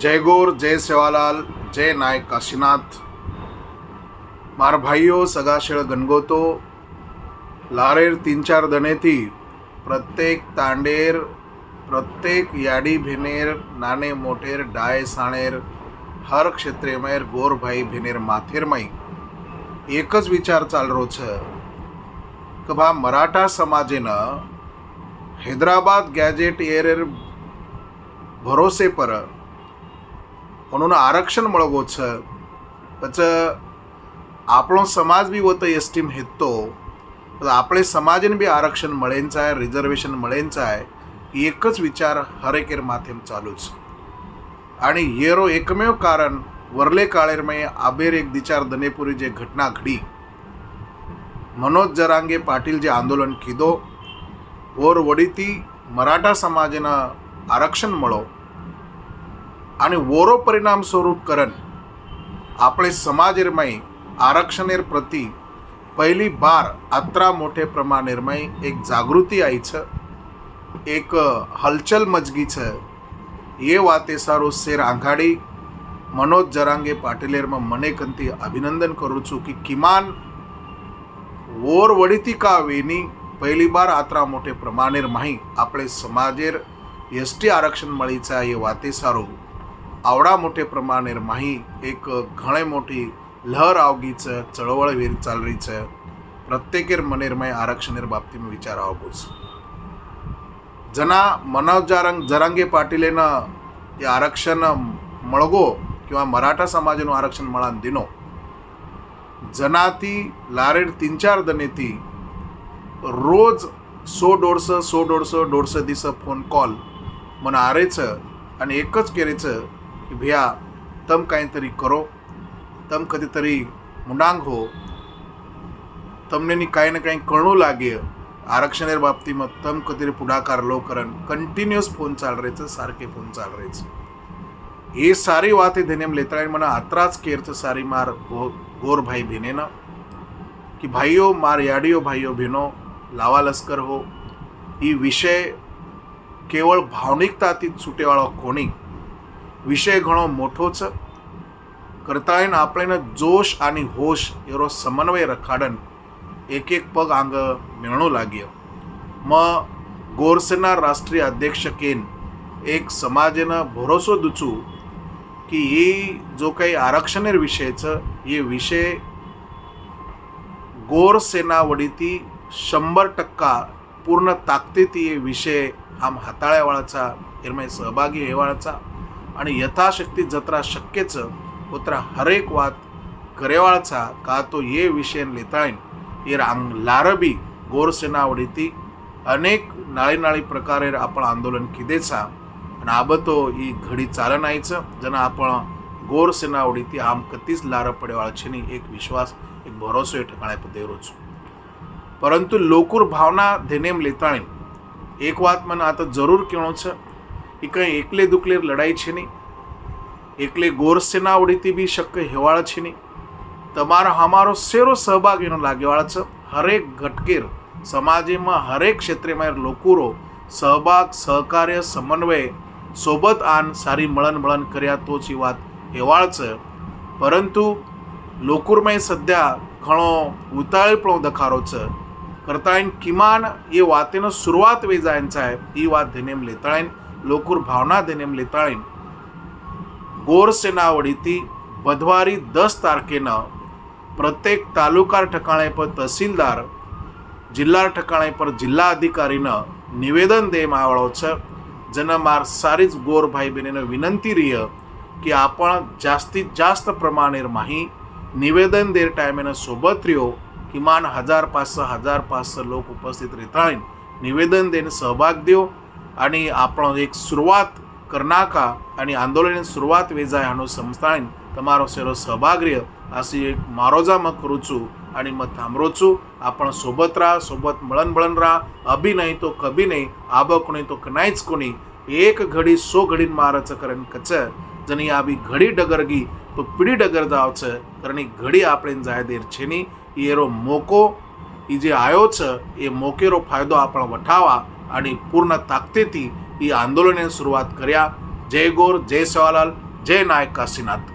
જય ગોર જય સેવાલાલ જય નાયક કાશીનાથ મારા ભાઈઓ સગાશેળ ગણગોતો લારેર तीन चार દનેથી પ્રત્યેક તાંડેર પ્રત્યેક યાડી ભેનેર નાને મોટેર ડાય સાણેર હર ક્ષેત્રેમેર ગોરભાઈ ભેનેર માથેરમાંય એક જ વિચાર ચાલરો છે કે ભા મરાઠા સમાજેના हैदराबाद गॅजेट एअर भरोसे पर म्हणून आरक्षण मळगोचं त्याचं આપણો સમાજ બી હોતો એસટીમ હેતો આપણે સમાજને બી આરક્ષણ મળેન છે રિઝર્વેશન મળેન છે એક જ વિચાર હરેકેર માથેમ ચાલू છે आणि येरो एकमेव कारण वरले काळेरमय आबेर एक दिचार दनेपुरी जे घटना घडी मनोज जरांगे पाटील जे आंदोलन किदो ઓર વડીથી મરાઠા સમાજના આરક્ષણ મળો અને ઓરો પરિણામ સ્વરૂપ કરન આપણે સમાજેરમય આરક્ષણેર પ્રતિ પહેલી બાર આત્રા મોટે પ્રમાણેરમય એક જાગૃતિ આવી છે એક હલચલ મજગી છે એ વાતે સારો શેર આંઘાડી મનોજ જરાંગે પાટીલેરમાં મને કંતી અભિનંદન કરું છું કે કિમાન ઓર વડીતી કાવેની પહેલી બાર આત્રા મોટે પ્રમાણેર માહી આપણે સમાજેર એસટી આરક્ષણ મળી છે એ વાતે સારું आवडा मोठे प्रमाणेर माही एक घणे मोठी लहर आवगीचं चळवळवीर चालरीचं प्रत्येकेर मनेरमय आरक्षणेर बाबतीत विचार आवगूच. जना मनोज जारंग जरांगे पाटीलेनं हे आरक्षण मळगो किंवा मराठा समाजानं आरक्षण मळान दिनो. जनाती लारेड तीन चार दनेती रोज सो दोडसं सो दोडसं दोडसं दिसं फोन कॉल मन आरेचं आणि एकच केरेचं એક જ કરે છે કે ભૈયા તમ કાંઈતરી કરો તમ કદીતરી મુંડાંગ હો તમને ની કાંઈ ને કાંઈ કણું લાગે આરક્ષણેર બાબતીમાં તમ કદીરી પુઢાકાર લો કરન કન્ટિન્યુઅસ ફોન ચાલ રહે છે સારકે ફોન ચાલ રહે છે એ સારી વાતે ધને એમ લેતા મને આતરા જ કેર છે સારી માર ગો- ગોર ભાઈ બહેનેના કે ભાઈઓ માર યાડીઓ ભાઈઓ બહેનો લાવા લશ્કર હો એ વિષય કેવળ વિષય ઘણો મોટો છે કરતાંય આપણે જોશ અને હોશ એરો સમન્વય રખાડન એક એક પગ આંગ મેળણો લાગ્યો મ ગોરસેના રાષ્ટ્રીય અધ્યક્ષ કેન એક સમાજના ભરોસો દુચું કે એ જો કંઈ આરક્ષણેર વિષય છે એ વિષય ગોર सेना वडीती शंभर टक्का पूर्ण ताकदीती हे विषय आम हाताळ्यावाळाचा एरमाय सहभागी हेवाळाचा आणि यथाशक्ती जत्रा शक्यचं उतरा हरेक वाद करेवाळचा का तो ये विषय लिताळीन? इर आंग लारबी गोरसेनावडीती अनेक नाळी नाळी प्रकारे आपण आंदोलन किदेचा? आणि आबतो ही घडी चालनायचं जण आपण गोरसेनावडीती आम कतीच लार पडेवाळछेनी एक विश्वास एक भरोसो हे ठिकाणी पदेरोच परंतु लोकूर भावना धेनेम लिताळीन. एक वात मन आता जरूर किणोचं કંઈ એકલે દુકલે લડાઈ છે નહીં એકલે ગોર સેના વડીતી બી શક્ય હેવાળ છે નહીં તમારો અમારો સેરો સહભાગ એનો લાગેવાળા છે હરેક ઘટકેર સમાજમાં હરેક ક્ષેત્રેમાં લોકોરો સહભાગ સહકાર્ય સમન્વય સોબત આન સારી મળન મળન કર્યા તો જ એ વાત હેવાળ છે પરંતુ લોકોરમાં સદ્યા ઘણો ઉતાળીપણો દખારો છે કરતાં કિમાન એ વાતેનો શરૂઆત વેજાયન છે એ વાત ધેનેમ લેતાળીન લોકોર ભાવના ધેનેમ લેતાળીન ગોર સેનાવડીથી બુધવારી દસ તારીખેના પ્રત્યેક તાલુકા ઠકાણે પર તહસીલદાર, જિલ્લા ઠકાણે પર જિલ્લા અધિકારીના નિવેદન દેવામાં આવેલો છે. જેના માર સારી જ ગોરભાઈ બહેનને વિનંતી રહી કે આપણ જાસ્તી જાસ્ત પ્રમાણે માહી નિવેદન દેર ટાઈમે સોબત રહ્યો કિમાન હજાર પાસઠ હજાર પાસઠ લોકો ઉપસ્થિત રહેતા નિવેદન દેને સહભાગ દ્યો. आणि આપણો એક શરૂઆત કરનાકા અને આંદોલનની શરૂઆત વેજાયાનો સંસ્થાન તમારો સેરો સહભાગ્ય આશી એક મારોજામાં કરું છું आणि मग थांबरो छू आपण सोबत राहा सोबत मळणबळण राहा अभि नाही तो कभी नाही आब कोणी तो कनायच कोणी एक घडी सो घडीन मारायचं करण कच जणी आबी घडी डगरगी તો પીડી ડગર દાવ છે. કારણ ઘડી આપણે જાય દેર છે નહીં એરો મોકો એ જે આવ્યો છે, એ મોકેરો ફાયદો આપણે વઠાવા आणि पूर्ण ताकदेती ही आंदोलने सुरुवात करूया. जय गोर जय सवालाल जय नायक काशीनाथ.